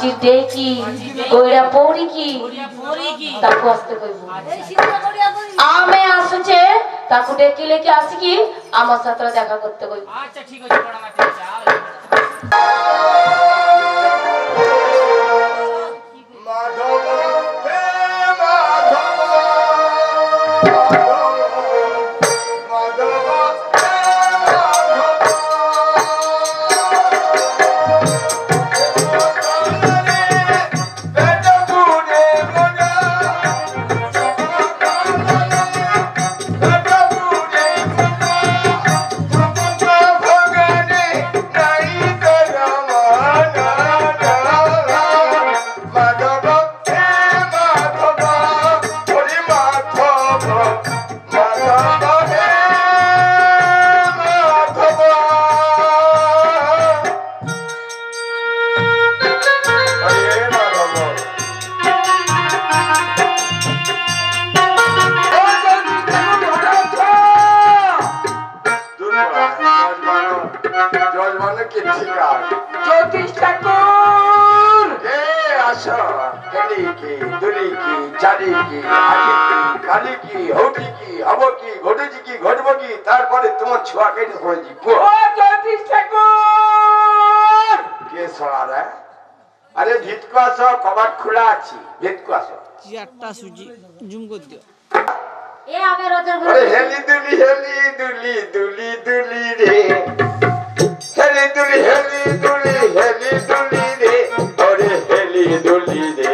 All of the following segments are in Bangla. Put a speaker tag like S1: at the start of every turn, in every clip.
S1: মাছির ডেকি কইরা পৌরি কি? তাকু আসতে কইব। আমি আসুছে, তাকু ডেকিলে লেকে আসি কি? আমার সাথে দেখা করতে কইব।
S2: আচ্ছা ঠিক আছে বড় মা
S3: আরে ভিতকু আসো কবাট খোলা আছে ভিতকু আসো।
S2: চেয়ারটা সুজি জুম করে দিও।
S1: এ আমি রজার ঘরে
S3: আরে হেলি দুলি হেলি দুলি দুলি দুলি রে। হেলি দুলি হেলি দুলি হেলি দুলি রে। ওরে হেলি দুলি রে।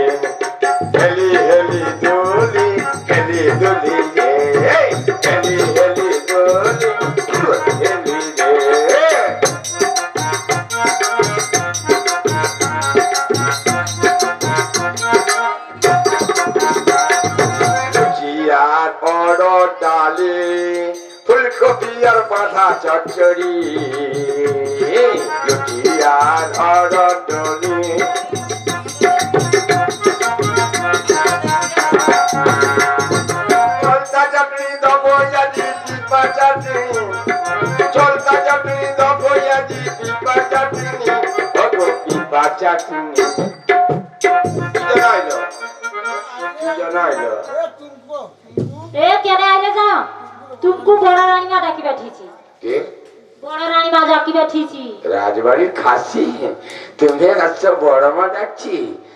S3: আর বাঁধা চচ্চড়ি। লুচিয়ার অড় ডলে চলতা চাটনি দবয়াদি পিপা চাটনি চলতা চাটনি দবয়াদি পিপা চাটনি পিপা চাটনি
S1: পাঠিয়েছি
S3: রাজবাড়ির খাসি? তুমি আসছো বড় মা ডাকছি।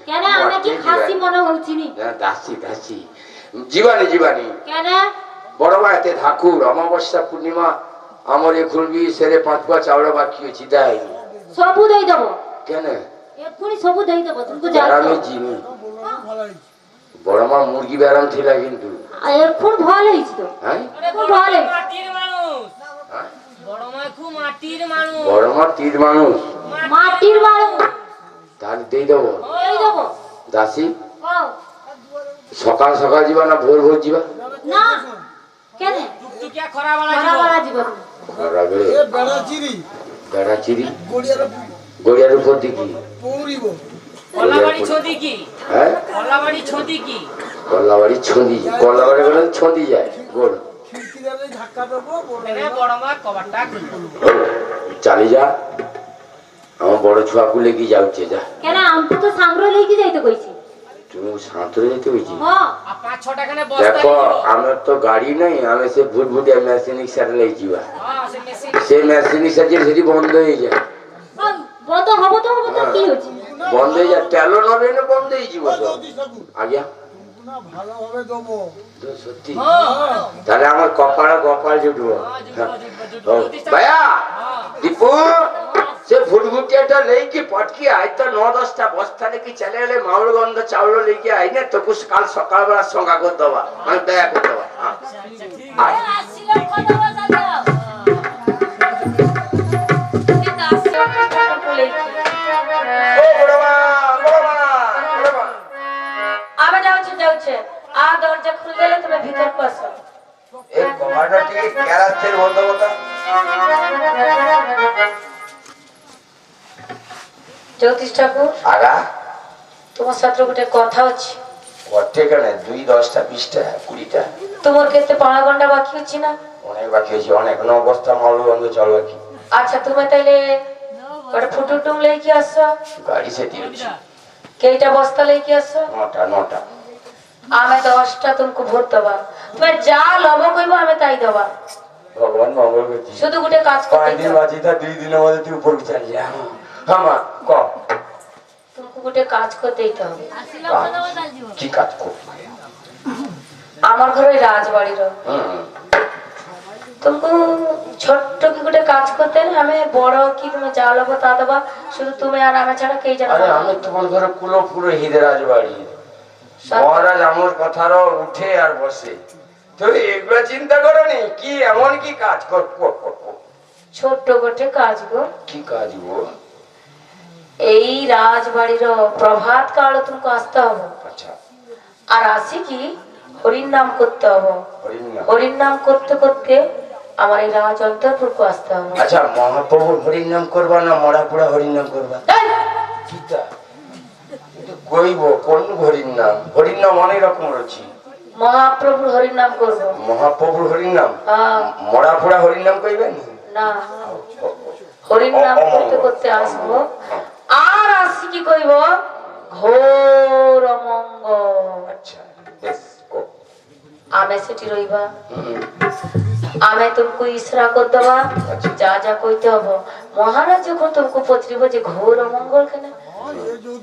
S1: কেন আমি কি খাসি মনে হচ্ছি নি
S3: না, দাসী দাসী। জীবানী জীবানী
S1: কেন?
S3: বড় মা এতে ঠাকুর অমাবস্যা পূর্ণিমা আমার এ খুলবি সেরে পাঁচ পা চাউড়া বাকি হয়েছি তাই
S1: সবু দেই দেবো।
S3: কেন?
S1: এক্ষুনি সবু দেই দেবো তুমি জানো।
S3: চিনি। বড় মা মুরগি ছিল কিন্তু।
S1: এখন ভালো হয়েছি তো
S3: হ্যাঁ?
S1: এখন ভালো হয়েছে
S2: মাটির মানুষ? বড় মা খুব মাটির মানুষ।
S3: বড় মা তীর মানুষ।
S1: মাটির
S3: তাহলে দিয়ে দেবো। দাসী। সকাল সকাল যাবা না ভোর ভোর যাবা
S1: না। কেন?
S2: টুকটুকিয়া খরা বালা
S1: মারা
S2: জীবন
S1: মারা জীবন
S3: ঘরাবে
S4: বেড়া চিরি
S3: বেড়া চিরি
S4: গড়িয়ার
S3: গড়িয়ার উপর দিকে
S4: পৌরিব।
S2: কল্লাবাড়ি ছদি কি?
S3: হ্যাঁ?
S2: কি?
S3: যায়। গোল। চালি যা। আমার বড় ছুয়াকু লেগে যাচ্ছে যা।
S1: কেন আমি তো সাংগ্র লইকে যাইতে কইছি?
S3: তুমি সাঁতরে যেতে হয়েছি
S1: হ।
S2: আর পাঁচ ছ টাকা নে বস্তা
S3: দেখো। আমার তো গাড়ি নাই আমি সে ভুট ভুটিয়া মেশিনিক সারে লাই যাবা
S2: হ্যাঁ সে
S3: মেশিনিক সারে সেটি বন্ধ হয়ে যায়।
S1: বন্ধ হব তো হব তো কি হচ্ছে?
S3: বন্ধ হয়ে যায়। তেলো নবে না বন্ধ হয়ে যাব তো আজ্ঞা।
S2: হ্যাঁ।
S3: তাহলে আমার কপাল কপাল জুটবো।
S2: হ্যাঁ, জ্যোতিষটা-
S3: ভাইয়া
S2: হ্যাঁ।
S3: দীপু সে ভুটভুটিয়াটা লেকি পটকি আয় তো ন দশটা বস্তা লেকি চলে গেলে মাউল গন্ধ চাউল লেকে আই না তোকে কাল সকালবেলা সঙ্গা করে দেবা। মানে দয়া করে দেবা।
S1: আছে। আ দরজা খুলে দিলে তুমি ভিতর পাসো
S3: এই কমান্ডারটি ক্যারাক্টের
S1: জ্যোতিষ ঠাকুর
S3: আগা।
S1: তোমার সাথে গোটে কথা
S3: আছে দুই দশটা বিশটা কুড়িটা।
S1: তোমার ঘণ্টা বাকি হচ্ছে না?
S3: অনেক বাকি হয়েছে অনেক। ন বস্তা মাল বন্ধ চল বাকি।
S1: আচ্ছা তুমি তাইলে গোটে ফুটুটুম লেকি
S3: আসো। গাড়ি সেটি
S1: কেইটা বস্তা লেকি আসো?
S3: নটা নটা।
S1: আমি দশটা ভোট দেবা। তুমি যা লব আমি তাই দেবা।
S3: ভগবান মঙ্গল করছি।
S1: শুধু কাজ করতে
S3: দুই তুই উপর চাই যা হ্যাঁ, হ্যাঁ ক?
S1: কাজ করতে দিতে হবে।
S3: কি কাজ
S1: আমার ঘরে রাজবাড়ির তুমি ছোট্ট কি গোটে কাজ করতে আমি বড় কি তুমি যা লব তা দেবা। শুধু তুমি আর আমার ছাড়া কে জানো
S3: আমি তোমার ঘরে কুলো পুরো হিদে রাজবাড়ি। মহারাজ আমার কথারও উঠে আর বসে। এগুলো চিন্তা করো নি কি এমন কি কাজ।
S1: ছোট্ট গোটে কাজ গো।
S3: কি কাজ গো?
S1: এই রাজবাড়ির প্রভাত কাল তুমি আসতে হবে।
S3: আচ্ছা।
S1: আর আসি কি? হরির নাম করতে হবে। হরির নাম। করতে করতে আমার এই রাজ অন্তরপুরকে আসতে হবে।
S3: আচ্ছা মহাপ্রভুর হরিণ নাম করবা না মরাপুরা হরিণ নাম করবা! কইব কোন হরিণ নাম? হরিণ নাম অনেক রকম রয়েছে
S1: মহাপ্রভুর হরির নাম করব।
S3: মহাপ্রভুর হরিণ নাম?
S1: হ্যাঁ,
S3: মরাপুরা হরিণ নাম কইবেন?
S1: না। হরির নাম করতে করতে আসব। আর আসি কি কইব? ঘোর অমঙ্গল।
S3: আচ্ছা বেশ
S1: আমি সেটি রইবা। আমি তোমাকে ইসরা কর দেবা
S3: আচ্ছা।
S1: যা যা কইতে হব। মহারাজ যখন তোমাকে পত্রিব যে ঘোর অমঙ্গল কেন?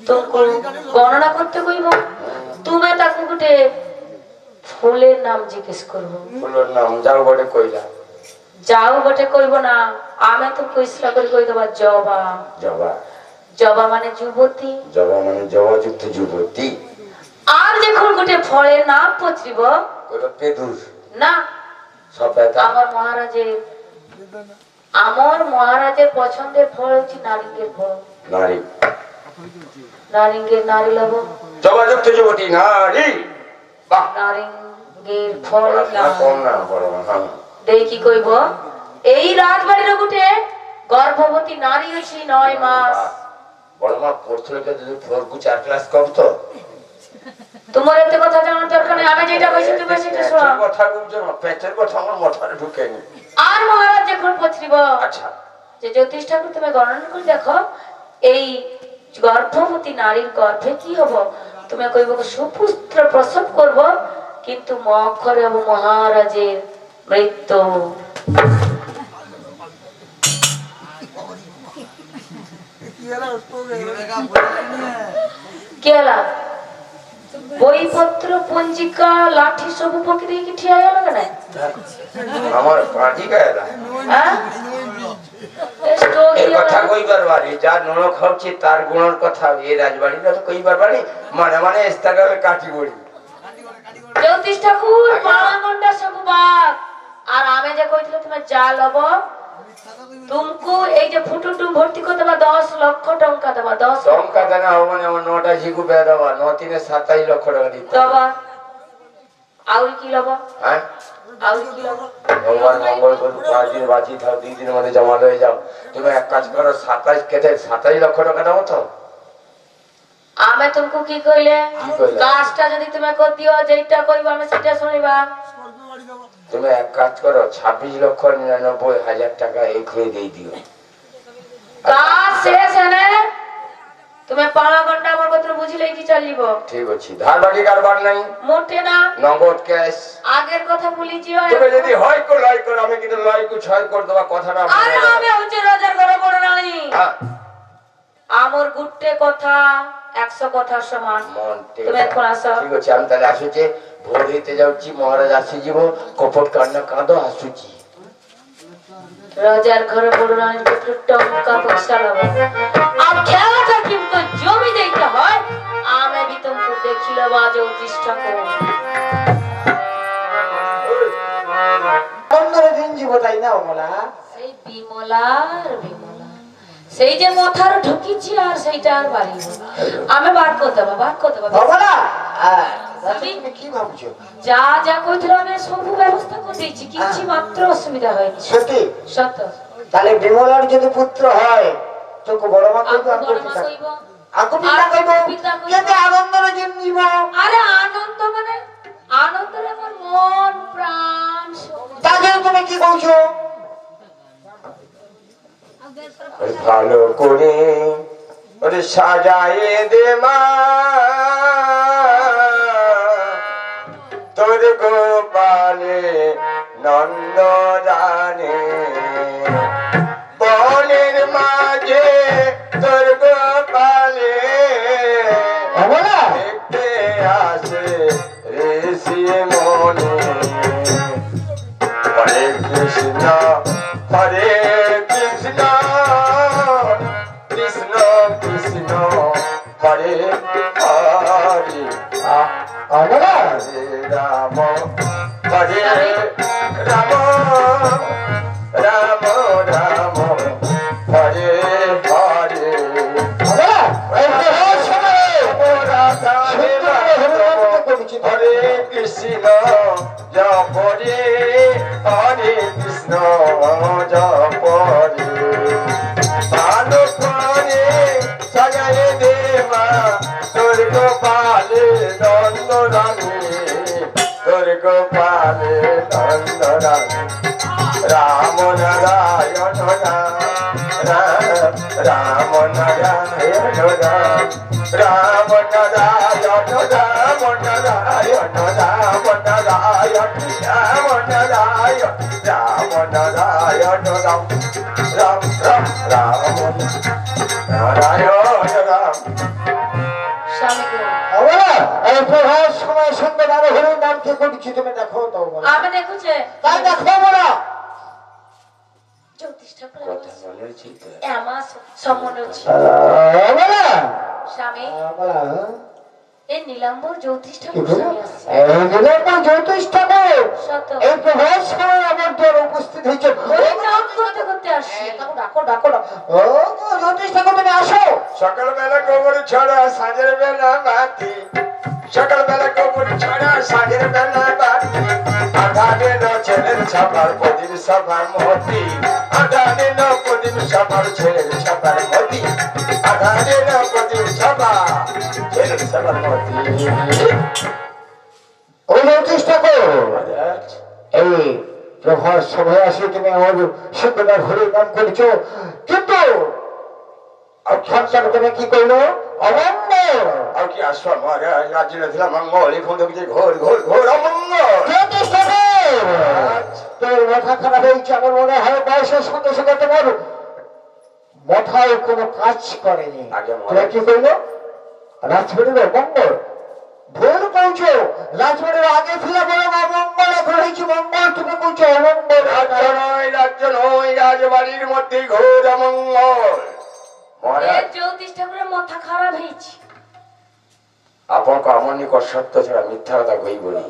S1: তোমাকে গণনা করতে কইব? তুমি তাকে গোটে ফুলের নাম জিজ্ঞেস করব।
S3: ফুলোর নাম যাও বটে কইলা।
S1: যাও বটে কইব না। আমি তোকে ইসরা করে কই দেবা? জবা।
S3: জবা।
S1: জবা মানে যুবতী।
S3: জবা মানে জবাযুক্ত যুবতী।
S1: আর যখন গোটে ফলের নাম পত্রিব
S3: পেদুর।
S1: না।
S3: সব
S1: আমার মহারাজের আমার মহারাজের পছন্দের ফল হচ্ছে নারিঙ্গের ফল।
S3: নারী
S1: নারিঙ্গের নারী লব।
S3: জবাযুক্ত যুবতী নারী। বাহ।
S1: নারিঙ্গের ফল দেই কি কইব? এই রাজবাড়ির গোটে গর্ভবতী নারী আছে নয় মাস।
S3: বড় মা পড়তে লেগে যদি ফোরকু চার ক্লাস কম তো?
S1: তোমার এতে কথা জানার দরকার নেই। আমি যেটা কইছি তুমি সেটা শোনো
S3: কথা বুঝছ না পেটের কথা আমার মাথায় ঢুকেনি
S1: আর মহারাজ যখন পত্রিব
S3: আচ্ছা।
S1: যে জ্যোতিষ ঠাকুর তুমি গণনা করে দেখো এই গর্ভবতী নারীর গর্ভে কি হব? তুমি কইব সুপুত্র প্রসব করব কিন্তু মক্ষরে এবং মহারাজের মৃত্যু। বইপত্র পঞ্জিকা লাঠি সব পকি দিয়ে কি ঠিয়া গেল
S3: আমার এই কথা কইবার বাড়ি যার ননক হচ্ছে তার গুণর কথা এই রাজবাড়িটা তো কইবার বাড়ি? মানে মানে স্থাগাবে কাটি বড়ি।
S1: জ্যোতিষ ঠাকুর পাওয়াগন্ডা সবুবাক আর আমি যে কইছিল তোমার যা লব তুমকু এই যে ফুটুটু ভর্তি করে দেবা দশ লক্ষ টঙ্কা দেবা দশ
S3: টঙ্কা দেনা হবে না আমার নটা জিগু বেয়া দেবা ন তিনে সাতাইশ লক্ষ টাকা দিতে
S1: দেবা। আউরি কি লব?
S3: হ্যাঁ?
S1: আউরি কি লব?
S3: ভগবান মঙ্গল করুক পাঁচ দিন বাঁচি থাও দুই দিনের মধ্যে জমা হয়ে যাও। তুমি এক কাজ করো সাতাইশ কেটে সাতাইশ লক্ষ টাকা দেবো তো।
S1: আমি তুমকু কি কইলে? কাজটা যদি তুমি কর দিও যেটা কইব আমি সেটা শুনিবা।
S3: তুমি এক কাজ করো ছাব্বিশ লক্ষ নিরানব্বই হাজার টাকা এক্ষুনি দিয়ে দিও।
S1: কাজ শেষ হেনে তুমি পালা ঘণ্টা আমার কথা বুঝিলে কি চালিব?
S3: ঠিক আছে ধার বাকি কারবার নাই?
S1: মোটে না।
S3: নগদ ক্যাশ।
S1: আগের কথা বলিছি
S3: তুমি যদি হয় কো লয় করো আমি কিন্তু লয় কু ছয় করে দেবা কথাটা
S1: আরে আমি হচ্ছে রাজার ঘরে বড় রানী
S3: হ্যাঁ,
S1: আমার গুট্টে কথা একশো কথার সমান। তুমি এখন আসো।
S3: ঠিক আছে আমি তাহলে আসুছি ভোর হইতে যাচ্ছি মহারাজ আসিଯିବ কপট কান্না কাঁদ আসুছি
S1: রাজার ঘরে বড় পুত্র টঙ্কা পয়সা লাগবে আর খেলাটা কিন্তু জমি দিতে হয় আমি বি তোমাকে দেখিল বাজে প্রতিষ্ঠা করো।
S5: না
S1: সেই বিমলার বিমলা। সেই যে মথার ঢুকিছি আর সেইটা আর বাড়িব আমি বার করতে পারব বার করতে পারব
S5: ওমলা কি ভাবছ?
S1: যা যা কইছিল আমি সবু ব্যবস্থা করে দিয়েছি কিছু মাত্র অসুবিধা হয়নি
S5: সত্যি?
S1: সত্য।
S5: তাহলে বিমলার যদি পুত্র হয় চোখ বড় মাছ হইব
S1: আকু
S5: পিতা কইব কেতে আনন্দরে জন্মিব
S1: আরে আনন্দ মানে? আনন্দরে আমার মন প্রাণ
S5: তুমি কি
S3: ভালো করে ওরে দে মা। তোর গোপালে নন্দ বনের মাঝে গোপালে
S5: অমলা
S3: দেখতে আসে ঋষি মনে। হরে কৃষ্ণ হরে রাম নারায়ণ রাম রাম নারায়ণ রাম নারায়ণ রাম নারায়ণ রাম নারায়ণ রাম নারায়ণ রাম রাম রাম রাম নারায়ণ রাম
S5: প্রভাত সময় আরও নাম কে করেছি তুমি দেখো তো
S1: আমি দেখুছে
S5: তাই দেখো
S1: ঠাকুর
S3: কথা
S1: স্বামী। এই নীলাম্বর জ্যোতিষ ঠাকুর
S5: বলো জ্যোতিষ ঠাকুর এই আমার দ্বারা উপস্থিত হয়েছে।
S1: করতে করতে আসছি।
S5: ডাকো ডাকো ডাকো ডাকো। ও জ্যোতিষ ঠাকুর তুমি আসো।
S3: সকালবেলা গোবর ছড়া সাঁঝের বেলা বাতি। সকালবেলা গোবর ছড়া সাঁঝের বেলা বাতি আধা দিন ছেলের ছাপার প্রদীপ সভার মতি। আধা দিন প্রদীপ সভার ছেলের ছাপার মতি আধা দিন প্রদীপ সভা ছেলের সভার
S5: এই প্রভাত সময় আসে তুমি আমার সুন্দর হরির নাম করেছ। কিন্তু তুমি কি করল? অনন্য
S3: আর কি আসো মহারাজ রাজ্য ছিলাম মঙ্গল এখন দেখছি ঘোর ঘোর ঘোর অমঙ্গল।
S5: তোর মাথা খারাপ হয়েছে আমার মনে হয় বয়সের সঙ্গে সঙ্গে তোমার মাথায় কোনো কাজ করেনি। তোরা কি করল? রাজবাড়ির মঙ্গল ভুল কইছো রাজবাড়ির আগে ছিল বলে অমঙ্গল এখন হয়েছে মঙ্গল তুমি কইছো অমঙ্গল।
S3: রাজ্য নয় রাজ্য নয় রাজবাড়ির মধ্যে ঘোর অমঙ্গল।
S1: জ্যোতিষ ঠাকুরের মাথা খারাপ হয়েছে।
S3: আপনাকে আমার নিকট সত্য ছাড়া মিথ্যা কথা কই বলি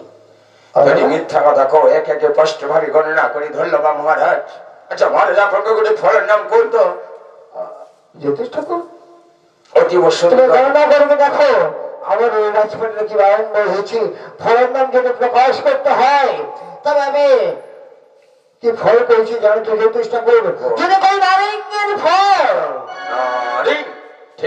S3: যদি মিথ্যা কথা কো এক একে স্পষ্ট ভাবে গণনা করি। ধন্যবাদ মহারাজ। আচ্ছা মহারাজ আপনাকে ଗୋଟେ ফলের নাম করতো
S5: জ্যোতিষ ঠাকুর?
S3: অতীব
S5: তুমি
S3: সুন্দর
S5: গণনা করবে দেখো। আমার এই রাজবাড়ির কি আরম্ভ হয়েছে ফলের নাম যদি প্রকাশ করতে হয় তবে আমি কি ফল করেছি জানো তো জ্যোতিষ ঠাকুর? যদি কই নারিঙ্গের ফল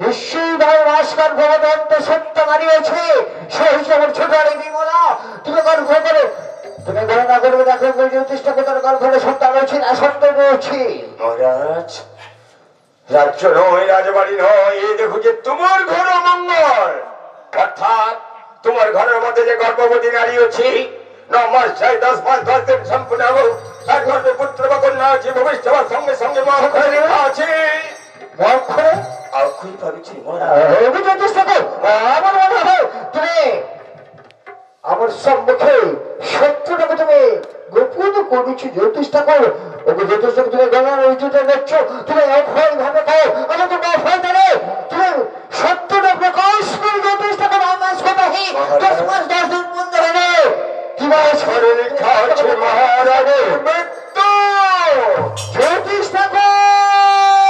S5: ভাই নমস্কার ভগবন্ত সত্য মারিয়েছে সে হিসাবে ছোট বিমলা তুমি গর্ভ করে তুমি গণনা করবে দেখো গো জ্যোতিষ ঠাকুর তার গর্ভে সন্তান রয়েছে না সন্তান রয়েছে।
S3: মহারাজ রাজ্য নয় রাজবাড়ি নয় এই দেখো যে তোমার ঘর মঙ্গল। অর্থাৎ তোমার ঘরের মধ্যে যে গর্ভবতী নারী আছে ন মাস ছয় দশ মাস দশ দিন সম্পূর্ণ তার গর্ভে পুত্র বা কন্যা আছে ভবিষ্যৎ সঙ্গে সঙ্গে মা ঘরে লেখা আছে।
S5: মক্ষরে জ্যোতিষ ঠাকুর আমার মনে হয় তুমি আমার সম্মুখে সত্যটাকে তুমি গোপন করেছি জ্যোতিষ ঠাকুর। ওকে জ্যোতিষ তুমি গণার উচিতে দেখছ। তুমি অভয় ভাবে খাও। আমি তো অভয় দেবে তুমি সত্যটা প্রকাশ করে জ্যোতিষ ঠাকুর আমার কথা হি। দশ মাস দশ দিন বন্ধ হবে
S3: ঘরে লেখা আছে মহারাজের মৃত্যু!
S5: জ্যোতিষ ঠাকুর!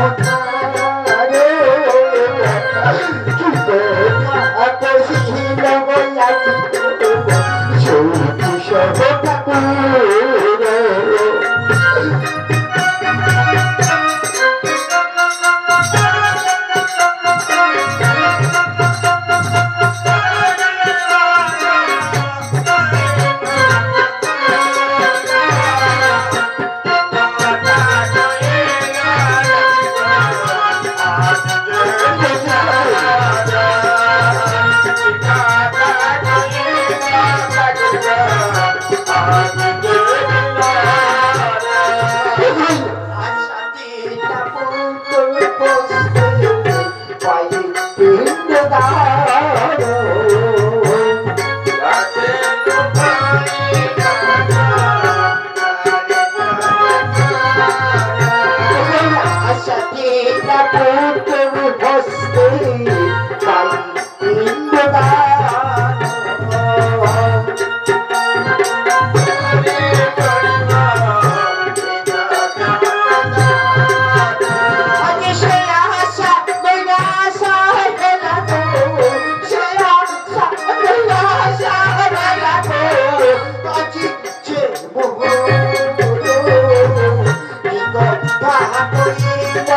S3: Thank you.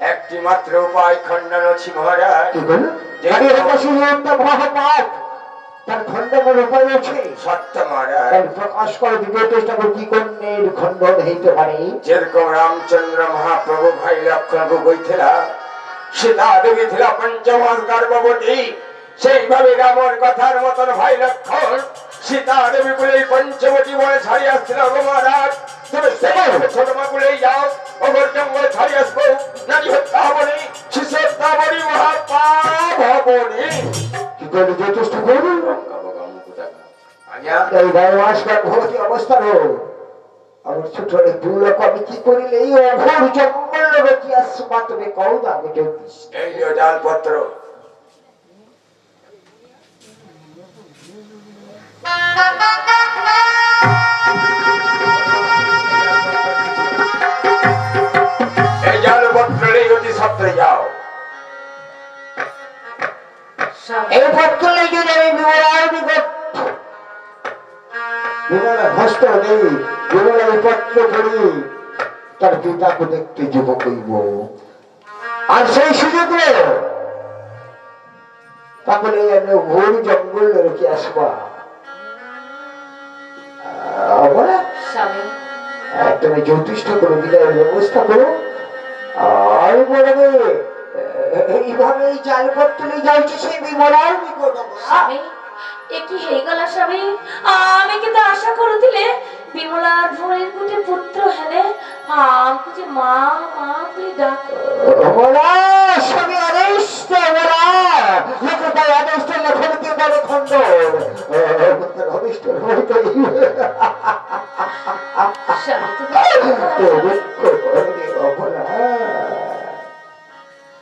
S3: একটি মাত্র উপায় খণ্ডন আছে মহারাজ।
S5: কি বলে আরে এটা শুধু একটা মহাপাপ তার খণ্ডনের উপায় আছে
S3: সত্য মহারাজ।
S5: প্রকাশ করে দিতে চেষ্টা করে কি কন্যের খণ্ডন হইতে পারে
S3: যেরকম রামচন্দ্র মহাপ্রভু ভাই লক্ষণকে কইছিলা সীতা দেবী ছিল পঞ্চমাস গর্ভবতী। সেইভাবে রামর কথার মতন ভাই লক্ষণ সীতা দেবী বলে পঞ্চবতী বলে ছাড়িয়ে আসছিল গো মহারাজ। তুমি সেইভাবে ছোট মা বলে যাও ওগর জঙ্গলে ছাড়িয়ে আসব। নারী হত্যা হবনি শিশু হত্যা হবনি মহাপাপ হবনি
S5: কি করে যথেষ্ট করবে?
S3: আজ্ঞা?
S5: এই বনবাস গর্ভবতী অবস্থার আমার ছোট দুর্লভ আমি কি করিলে এই অঘোর জঙ্গল রকি আসবা তুমি কও না আমি
S3: এই ডালপত্র এই
S5: এই যদি আমি বিমলার নিকট বিমলা হস্ত নেই বিমলার পত্র করি তার পিতাকে দেখতে যাব কইব আর সেই সুযোগে তাহলে আমি ঘোর জঙ্গল রেখে আসবা। এবারে জ্যোতিষটা করে বিদায়ের ব্যবস্থা করো? আর বলবে এইভাবে এই জালপত্র নিয়ে যাইছে সেই বিমলার নিকট
S1: স্বামী এ কি হয়ে গেল স্বামী? আমি কিন্তু আশা করুଥିଲେ বিমলার ভয়ের গুটি পুত্র হেলে আমকু যে মা মা বলে ডাক।
S5: স্বামী অনিষ্ট বলা। লোকে তাই অনিষ্ট লেখন দিয়ে বলে অনিষ্ট
S1: স্বামী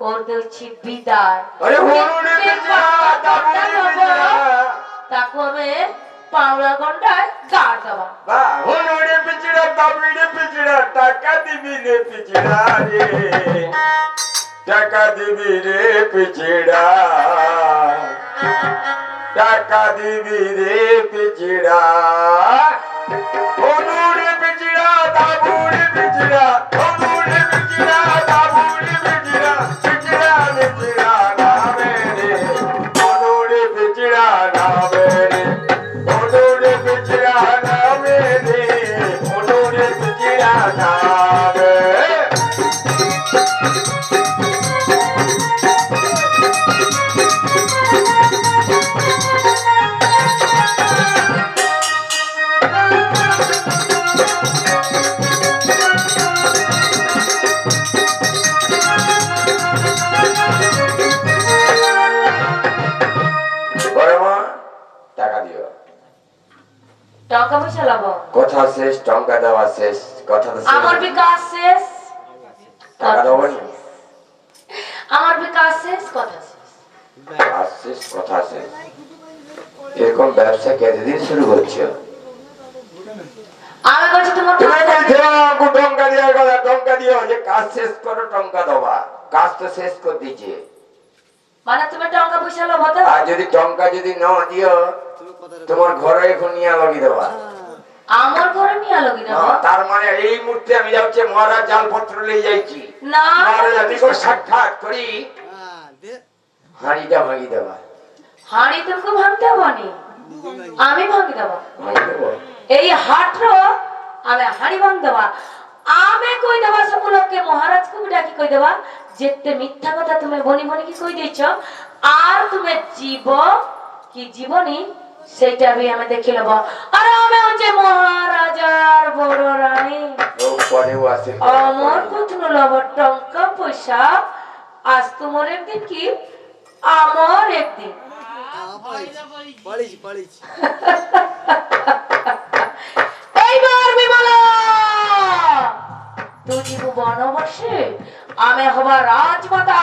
S1: করতে হচ্ছি বিদায়। আমি পাওলা গন্ডায় গাড় দেওয়া।
S3: হরুনে পিছড়া দাবুনে পিছড়া টাকা দিবি রে পিছড়া রে। টাকা দিবি রে পিছড়া টাকা দিবি রে পিছড়া হরুনে পিছড়া দাবুনে পিছড়া হরুনে পিছড়া টাকা
S1: পয়সা লাভ
S3: কথা শেষ টঙ্কা দেওয়া শেষ কথা শেষ।
S1: আমার বিকাশ শেষ
S3: টাকা দেবো
S1: আমার বিকাশ শেষ কথা শেষ
S3: শেষ কথা শেষ এরকম ব্যবসা কতদিন শুরু করছ
S1: আমি বলছি তোমার
S3: টঙ্কা দেওয়ার কথা টঙ্কা দিও যে কাজ শেষ করো টঙ্কা দেবা কাজ তো শেষ করে দিয়েছে।
S1: মানে তুমি টাকা পয়সা লাভ হতো
S3: আর যদি টঙ্কা যদি না দিও তোমার ঘরে এখন নিয়ে লাগিয়ে দেবা।
S1: আমার ঘরে নিয়ে লগি
S3: তার মানে এই মুহূর্তে আমি যাচ্ছি মহারাজ জালপত্র নিয়ে যাইছি।
S1: না
S3: মহারাজ আমি করে সাক্ষাৎ করি? হাঁড়িটা ভাঙিয়ে দেবা।
S1: হাঁড়ি তোকে ভাঙতে হবনি আমি ভাঙি
S3: দেবো?
S1: এই হাটর আমি হাঁড়ি ভাঙ দেবা। আমি কই দেবা সকলকে মহারাজ কবি ডাকি কই দেবা যেতে মিথ্যা কথা তুমি বনি বনি কি কই দিয়েছ আর তুমি জীব কি জীবনী সেইটা আমি আমি দেখে নেব আর আমি হচ্ছে মহারাজার বড় রানী
S3: ও পরেও আসে
S1: আমার কোথাও লব টঙ্কা পয়সা আজ তোমার একদিন কি আমার একদিন
S4: পালিয়েছি পালিয়েছি
S1: এইবার বিমলা তুই বনবাসে। আমি হবা রাজমাতা।